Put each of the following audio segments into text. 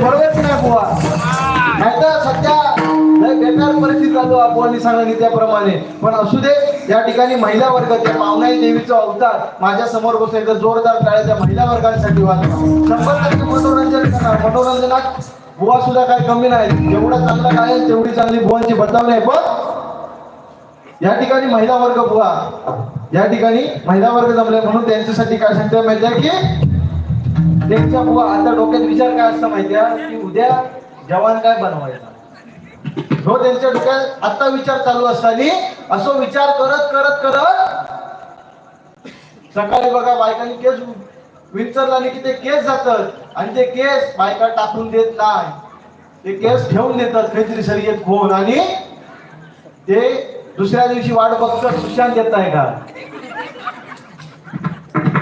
बरोबर की नाही बुवा. सध्या बेकार परिस्थिती त्याप्रमाणे. पण असू दे या ठिकाणी महिला वर्ग त्या पावनाई देवीचा अवतार माझ्यासमोर बसले जोरदार टाळ्या त्या महिला वर्गासाठी वाजवा शंभर टक्के मनोरंजन करणार. मनोरंजनात बुवा सुद्धा काही कमी नाही. जेवढा चांगला काय तेवढी चांगली बुवांची बदलावणी आहे. पण या ठिकाणी महिला वर्ग बुवा. या ठिकाणी महिला वर्ग जमले म्हणून त्यांच्यासाठी काय सांगते माहिती आहे की त्यांच्या बुवा आता डोक्यात विचार काय असतं माहितीये? की उद्या जवान काय बनवायचा? हो त्यांच्या डोक्यात आता विचार चालू असताना असो विचार करत करत करत सकाळी बघा बायकांनी केस विचारला की ते केस जातात आणि ते केस बायका टाकून देत नाही. ते केस ठेवून देतात काहीतरी सर येत फोन आणि ते दुसऱ्या दिवशी वाट बघतात सुशांत येत आहे का?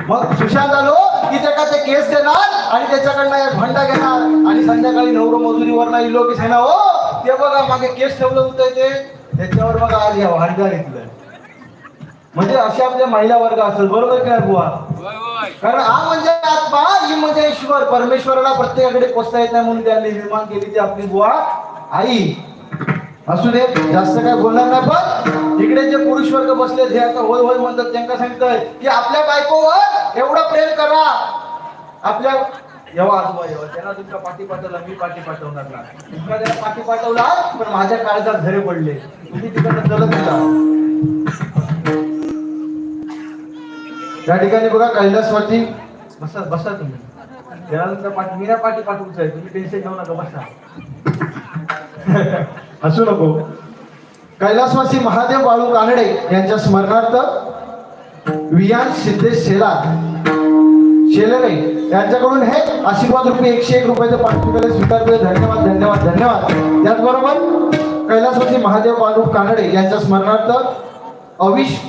मग सुशांत आलो की त्याला ते केस देणार आणि त्याच्याकडनं एक भंडा घेणार? आणि संध्याकाळी नवरो मजुरीवर नाही की ना हो ते बघा मागे केस ठेवलं होतं ते त्याच्यावर बघा आज या भांडा घेतलं म्हणजे असे आपले महिला वर्ग असेल बरोबर काय बुवा? कारण हा म्हणजे आत्मा ही म्हणजे ईश्वर. परमेश्वराला प्रत्येकाकडे पोचता येत नाही म्हणून त्यांनी निर्माण केली ती आपली बुवा. आई असू दे जास्त काय बोलणार नाही पण इकडे जे पुरुष वर्ग बसले हे आता होय होय म्हणतात त्यांना सांगतोय की आपल्या बायकोवर एवढं प्रेम करा. आपल्या येवा आजोबा येवा. त्यांना तुमच्या पाठी पाठवला मी पाठी पाठवणार ना तुमच्या त्याला पाठी पाठवला पण माझ्या काळजात झरे पडले. तुम्ही तिकडनं चलत होता त्या ठिकाणी बघा कैलासवरती बसा बसा तुम्ही. त्याला तुमच्या पाठी मी ना पाठी पाठवूच आहे तुम्ही टेन्शन घेऊ नका बसा. हसू नको. कैलासवासी महादेव बाळू कानडे यांच्या स्मरणार्थ वियान सिद्धेश शेलार शेलरे यांच्याकडून हे आशीर्वाद रुपये एकशे एक रुपयाचं पाठपुरावे स्वीकारतोय. धन्यवाद धन्यवाद धन्यवाद. त्याचबरोबर कैलासवासी महादेव बाळू कानडे यांच्या स्मरणार्थ अविश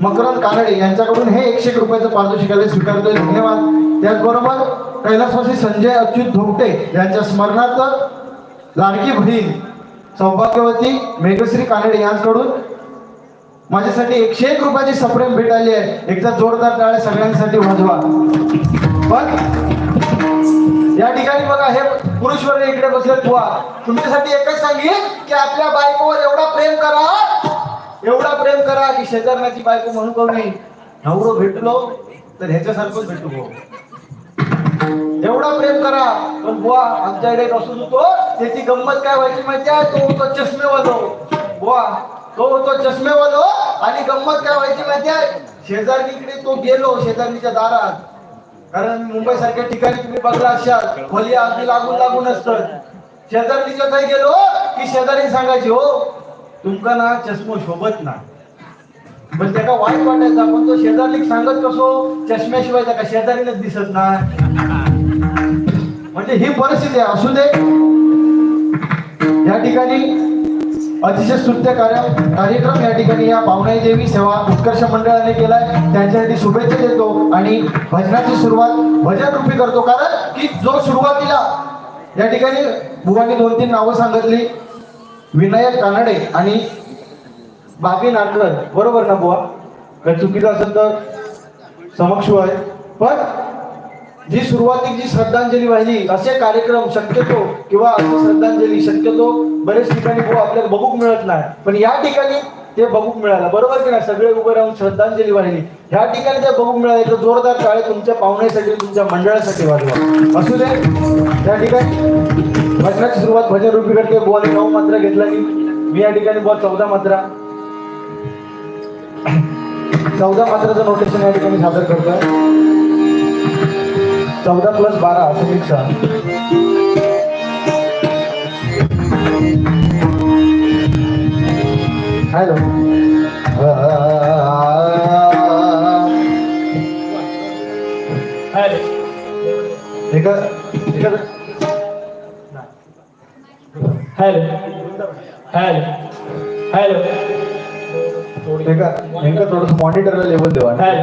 मकरंद कानडे यांच्याकडून हे एकशे एक रुपयाचं पारितोषिकाला स्वीकारतोय. धन्यवाद. त्याचबरोबर कैलासवासी संजय अच्युत धोपटे यांच्या स्मरणार्थ लाडकी बहीण सौभाग्यवती मेघश्री कानडे यांच्याकडून माझ्यासाठी एकशे एक रुपयाची सप्रेम भेट आली आहे. एकदा जोरदार टाळ्या सगळ्यांसाठी वाजवा. पण या ठिकाणी बघा हे पुरुष वर्ग इकडे बसले. तुवा तुमच्यासाठी एकच सांगेन की आपल्या बायकोवर एवढा प्रेम करा. एवढा प्रेम करा की शेजारण्याची बायको म्हणून कमी नवरो भेटलो तर ह्याच्यासारखंच भेटू भाऊ. एवढा प्रेम करा पण बुवा आमच्या इकडे बसून होतो त्याची गंमत काय व्हायची माहिती आहे? तो होतो चष्मेवालो. बुवा तो होतो चष्मेवालो. आणि गंमत काय व्हायची माहिती आहे? शेजारणीकडे तो गेलो शेजारणीच्या दारात. कारण मुंबई सारख्या ठिकाणी तुम्ही बघला असाल खोली अगदी लागून लागून असतात. शेजारणीच्या काही गेलो की शेजारी सांगायची हो तुमका ना चष्मो शोभत ना पण त्याला वाईट वाटायचा. पण तो शेजारी सांगत कसो चष्म्याशिवाय त्याला शेजारीला दिसत नाही. म्हणजे ही परिस्थिती आहे. असू दे. या ठिकाणी अतिशय स्तुत्य कार्य कार्यक्रम या ठिकाणी या पाहुणाई देवी सेवा उत्कर्ष मंडळाने केलाय. त्यांच्यासाठी शुभेच्छा देतो आणि भजनाची सुरुवात भजन रूपी करतो. कारण की जो सुरुवातीला या ठिकाणी बुवानी दोन तीन नावं सांगितली. विनायक कानडे आणि बाबी नाटकर बरोबर ना बुवा? काही चुकीचं असेल तर समक्ष आहे पण जी सुरुवातीची जी श्रद्धांजली वाहिली असे कार्यक्रम शक्यतो किंवा अशी श्रद्धांजली शक्यतो बरेच ठिकाणी बुवा आपल्याला बघूक मिळत नाही. पण या ठिकाणी ते बघूक मिळालं बरोबर की नाही? सगळे उभे राहून श्रद्धांजली वाहिली. ह्या ठिकाणी ते बघूक मिळाले तर जोरदार टाळे तुमच्या पाहुण्यासाठी तुमच्या मंडळासाठी वाजवा. असू दे. त्या ठिकाणी भजनाची सुरुवात भजन रूपी करते. बुवाने नऊ मात्रा घेतला की मी या ठिकाणी बुवा चौदा मात्रा चौदा मात्राचं नोटेशन या ठिकाणी सादर करतोय. चौदा प्लस बारा समीक्षा हॅलो एका एका हॅलो हॅलो हॅलो एका नेमकं थोडंसं मॉनिटरला लेवल देवा hello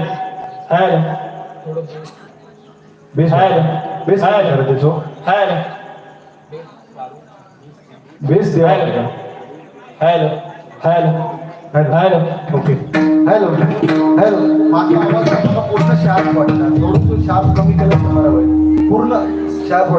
hello base hello base hello त्याचो. हॅलो बेस देवा hello hello hello. Hello okay. Hello. Hello. पूर्ण शार्प वाटणार थोडंसं शार्प कमी केलं तर बरं पूर्ण शार्प